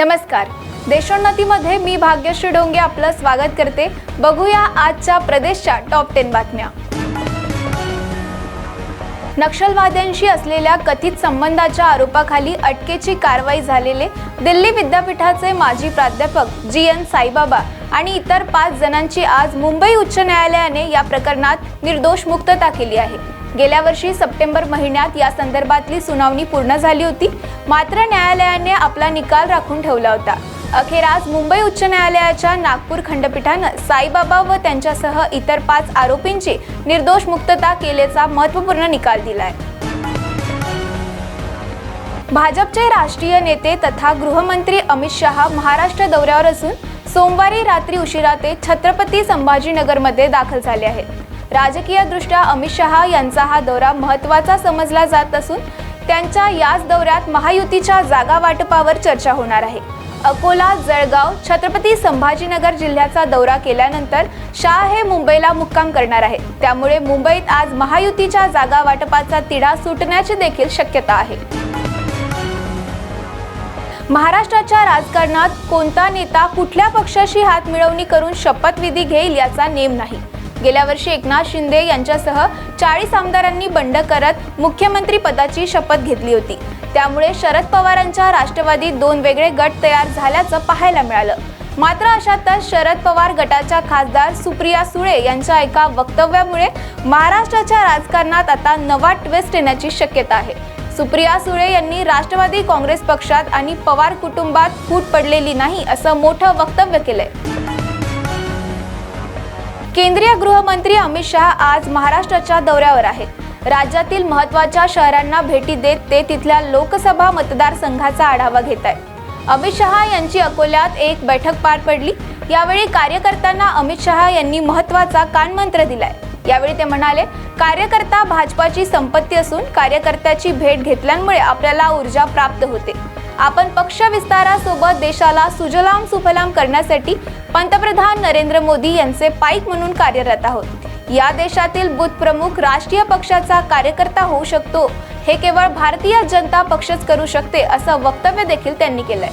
नमस्कार. देशोन्नतीमध्ये मी भाग्यश्री डोंगे आपलं स्वागत करते. बघूया आजच्या प्रदेशच्या टॉप टेन बातम्या. नक्षलवाद्यांशी असलेल्या कथित संबंधाच्या आरोपाखाली अटकेची कारवाई झालेले दिल्ली विद्यापीठाचे माजी प्राध्यापक जी एन साईबाबा आणि इतर पाच जणांची आज मुंबई उच्च न्यायालयाने या प्रकरणात निर्दोष मुक्तता केली आहे. गेल्या वर्षी सप्टेंबर महिन्यात या संदर्भातली सुनावणी पूर्ण झाली होती. मात्र न्यायालयाने आपला निकाल राखून ठेवला होता. अखेर आज मुंबई उच्च न्यायालयाच्या नागपूर खंडपीठानं साईबाबा व त्यांच्यासह इतर पाच आरोपींची निर्दोष मुक्तता केल्याचा महत्त्वपूर्ण निकाल दिलाय. भाजपचे राष्ट्रीय नेते तथा गृहमंत्री अमित शहा महाराष्ट्र दौऱ्यावर असून सोमवारी रात्री उशिरा ते छत्रपती संभाजीनगरमध्ये दाखल झाले आहेत. राजकीयदृष्ट्या अमित शहा यांचा हा दौरा महत्त्वाचा समजला जात असून त्यांच्या याच दौऱ्यात महायुतीच्या जागा वाटपावर चर्चा होणार आहे. अकोला जळगाव छत्रपती संभाजीनगर जिल्ह्याचा दौरा केल्यानंतर शाह हे मुंबईला मुक्काम करणार आहेत. त्यामुळे मुंबईत आज महायुतीच्या जागा वाटपाचा तिढा सुटण्याची देखील शक्यता आहे. महाराष्ट्राच्या राजकारणात कोणता नेता कुठल्या पक्षाशी हात मिळवणी करून शपथविधी घेईल याचा नेम नाही. गेल्या वर्षी एकनाथ शिंदे यांच्यासह चाळीस आमदारांनी बंड करत मुख्यमंत्री पदाची शपथ घेतली होती. त्यामुळे शरद पवारांच्या राष्ट्रवादीत दोन वेगळे गट तयार झाल्याचं पाहायला मिळालं. मात्र अशातच शरद पवार गटाच्या खासदार सुप्रिया सुळे यांच्या एका वक्तव्यामुळे महाराष्ट्राच्या राजकारणात आता नवा ट्विस्ट येण्याची शक्यता आहे. सुप्रिया सुळे यांनी राष्ट्रवादी काँग्रेस पक्षात आणि पवार कुटुंबात फूट पडलेली नाही असं मोठं वक्तव्य केलंय. केंद्रीय गृहमंत्री अमित शहा आज महाराष्ट्राच्या दौऱ्यावर आहेत. राज्यातील महत्त्वाच्या शहरांना भेटी देत ते तिथल्या लोकसभा मतदारसंघाचा आढावा घेत आहेत. अमित शहा यांची अकोल्यात एक बैठक पार पडली. यावेळी कार्यकर्त्यांना अमित शहा यांनी महत्त्वाचा कानमंत्र दिलाय. यावेळी ते म्हणाले कार्यकर्ता भाजपाची संपत्ती असून कार्यकर्त्याची भेट घेतल्यामुळे आपल्याला ऊर्जा प्राप्त होते. आपण पक्ष विस्तारासोबत देशाला सुजलाम सुफलाम करण्यासाठी पंतप्रधान नरेंद्र मोदी यांचे पाईक म्हणून कार्यरत आहोत. या देशातील बुथ प्रमुख राष्ट्रीय पक्षाचा कार्यकर्ता होऊ शकतो. हे केवळ भारतीय जनता पक्षच करू शकते असं वक्तव्य देखील त्यांनी केलंय.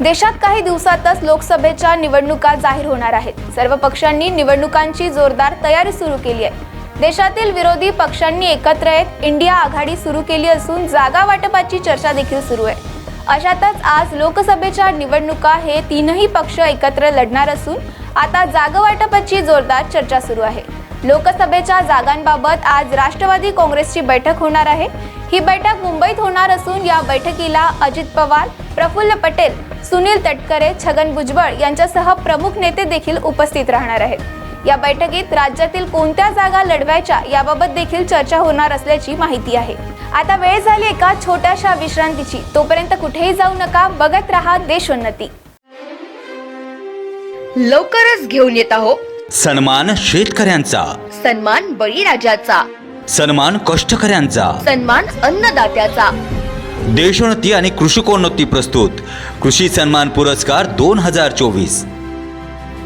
देशात काही दिवसातच लोकसभेच्या निवडणुका जाहीर होणार आहेत. सर्व पक्षांनी निवडणुकांची जोरदार तयारी सुरू केली आहे. देशातील विरोधी पक्षांनी एकत्र येत इंडिया आघाडी सुरू केली असून जागा वाटपाची चर्चा देखील सुरू आहे. अशातच आज लोकसभेच्या निवडणुका हे तीनही पक्ष एकत्र लढणार असून आता जागावाटपाची जोरदार चर्चा सुरू आहे. लोकसभेच्या जागांबाबत आज राष्ट्रवादी काँग्रेसची बैठक होणार आहे. ही बैठक मुंबईत होणार असून या बैठकीला अजित पवार प्रफुल्ल पटेल सुनील तटकरे छगन भुजबळ यांच्यासह प्रमुख नेते देखील उपस्थित राहणार आहेत. या बैठकीत राज्यातील कोणत्या जागा लढवायच्या याबाबत देखील चर्चा होणार असल्याची माहिती आहे. आता वेळ झाली एका छोट्याशा विश्रांतीची. तोपर्यंत कुठेही जाऊ नका बघत राहा देशोन्नती. लवकरच घेऊन येत आहोत सन्मान शेतकऱ्यांचा. सन्मान बळीराजाचा. सन्मान कष्टकऱ्यांचा. सन्मान अन्नदात्याचा. देशोन्नती आणि कृषिकोन्नती प्रस्तुत. कृषी सन्मान पुरस्कार दोन हजार चोवीस.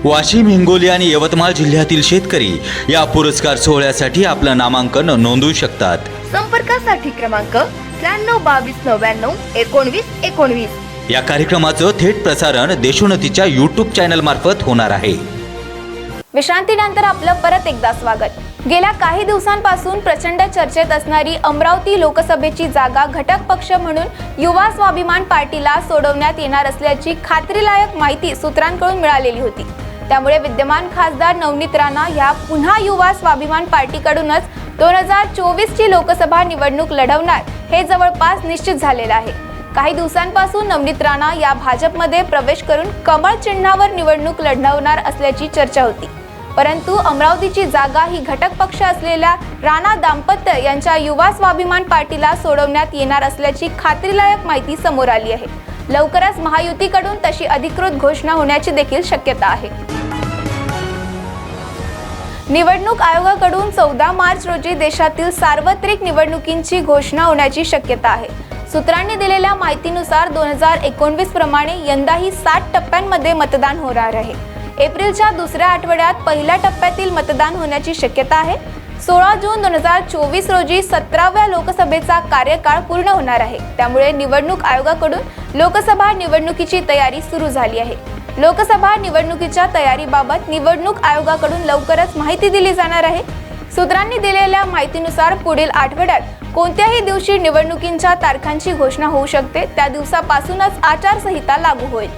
वाशिम हिंगोली आणि यवतमाळ जिल्ह्यातील शेतकरी या पुरस्कार सोहळ्यासाठी आपलं नामांकन नोंदवू शकतात. संपर्कासाठी क्रमांक त्र्याण्णव बावीस नव्याण्णव एकोणवीस एकोणवीस. या कार्यक्रमाचं थेट प्रसारण देशोन्नतीच्या युट्यूब चॅनल मार्फत होणार आहे. विश्रांतीनंतर आपलं परत एकदा स्वागत. गेल्या काही दिवसांपासून प्रचंड चर्चेत असणारी अमरावती लोकसभेची जागा घटक पक्ष म्हणून युवा स्वाभिमान पार्टीला सोडवण्यात येणार असल्याची खात्रीलायक माहिती सूत्रांकडून मिळालेली होती. त्यामुळे विद्यमान खासदार नवनीत राणा ह्या पुन्हा युवा स्वाभिमान पार्टीकडूनच दोन हजार चोवीसची लोकसभा निवडणूक लढवणार हे जवळपास निश्चित झालेलं आहे. काही दिवसांपासून नवनीत राणा या भाजपमध्ये प्रवेश करून कमळ चिन्हावर निवडणूक लढवणार असल्याची चर्चा होती. परंतु अमरावतीची जागा ही घटक पक्ष असलेल्या राणा दाम्पत्य यांच्या युवा स्वाभिमान पार्टीला सोडवण्यात येणार असल्याची खात्रीलायक माहिती समोर आली आहे. लवकरच महायुतीकडून तशी अधिकृत घोषणा होण्याची देखील शक्यता आहे. निवडणूक आयोगाकडून चौदा मार्च रोजी देशातील सार्वत्रिक निवडणुकींची घोषणा होण्याची शक्यता आहे. सूत्रांनी दिलेल्या माहितीनुसार दोन हजार एकोणवीस प्रमाणे यंदाही सात टप्प्यांमध्ये मतदान होणार आहे. एप्रिलच्या दुसऱ्या आठवड्यात पहिल्या टप्प्यातील मतदान होण्याची शक्यता आहे. सोळा जून दोन हजार चोवीस रोजी सतराव्या लोकसभेचा कार्यकाळ पूर्ण होणार आहे. त्यामुळे निवडणूक आयोगाकडून लोकसभा निवडणुकीची तयारी सुरू झाली आहे. लोकसभा निवडणुकीच्या तयारीबाबत निवडणूक आयोगाकडून लवकरच माहिती दिली जाणार आहे. सूत्रांनी दिलेल्या माहितीनुसार पुढील आठवड्यात कोणत्याही दिवशी निवडणुकींच्या तारखांची घोषणा होऊ शकते. त्या दिवसापासूनच आचारसंहिता लागू होईल.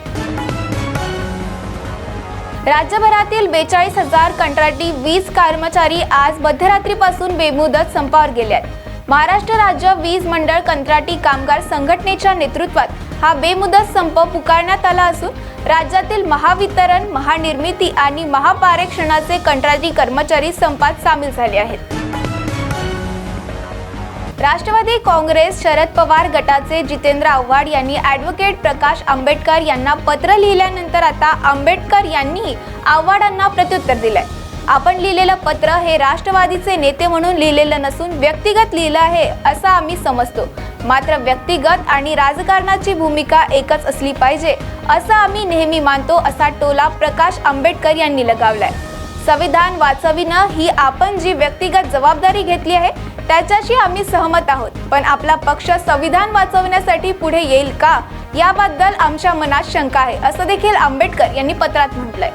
राज्यभरातील बेचाळीस हजार कंत्राटी वीज कर्मचारी आज मध्यरात्रीपासून बेमुदत संपावर गेले आहेत. महाराष्ट्र राज्य वीज मंडळ कंत्राटी कामगार संघटनेच्या नेतृत्वात हा बेमुदत संप पुकारण्यात आला असून राज्यातील महावितरण महानिर्मिती आणि महापारेक्षणाचे कंत्राटी कर्मचारी संपात सामील झाले आहेत. राष्ट्रवादी काँग्रेस शरद पवार गटाचे जितेंद्र आव्हाड यांनी ॲडव्होकेट प्रकाश आंबेडकर यांना पत्र लिहिल्यानंतर आता आंबेडकर यांनी आव्हाडांना प्रत्युत्तर दिलंय. आपण लिहिलेलं पत्र हे राष्ट्रवादीचे नेते म्हणून लिहिलेलं नसून व्यक्तिगत लिहिलं आहे असं आम्ही समजतो. मात्र व्यक्तिगत आणि राजकारणाची भूमिका एकच असली पाहिजे असं आम्ही नेहमी मानतो असा टोला प्रकाश आंबेडकर यांनी लगावलाय. संविधान वाचविणं ही आपण जी व्यक्तिगत जबाबदारी घेतली आहे त्याच्याशी आम्ही सहमत आहोत. पण आपला पक्ष संविधान वाचवण्यासाठी पुढे येईल का? याबद्दल आमच्या मनात शंका आहे असं देखील आंबेडकर यांनी पत्रात म्हटलंय.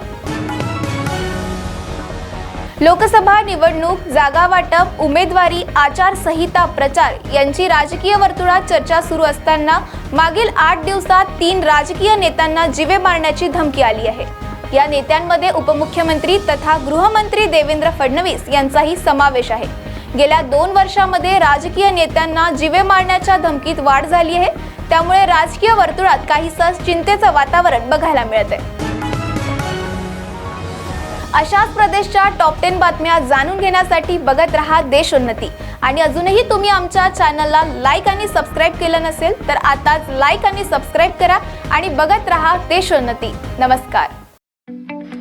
लोकसभा निवडणूक जागा वाटप उमेदवारी आचारसंहिता प्रचार यांची राजकीय वर्तुळात चर्चा सुरू असताना मागील आठ दिवसात तीन राजकीय नेत्यांना जिवे मारण्याची धमकी आली आहे. या नेत्यांमध्ये उपमुख्यमंत्री तथा गृहमंत्री देवेंद्र फडणवीस यांचाही समावेश आहे. गेल्या दोन वर्षामध्ये राजकीय नेत्यांना जीवे मारण्याच्या धमकीत वाढ झाली आहे. त्यामुळे राजकीय वर्तुळात काहीसं चिंतेचं वातावरण बघायला मिळत आहे अशाच प्रदेशच्या टॉप टेन बातम्या जाणून घेण्यासाठी बघत रहा देशोन्नती. आणि अजूनही तुम्ही आमच्या चॅनलला लाईक आणि सबस्क्राईब केलं नसेल तर आताच लाईक आणि सबस्क्राईब करा आणि बघत रहा देशोन्नती. नमस्कार.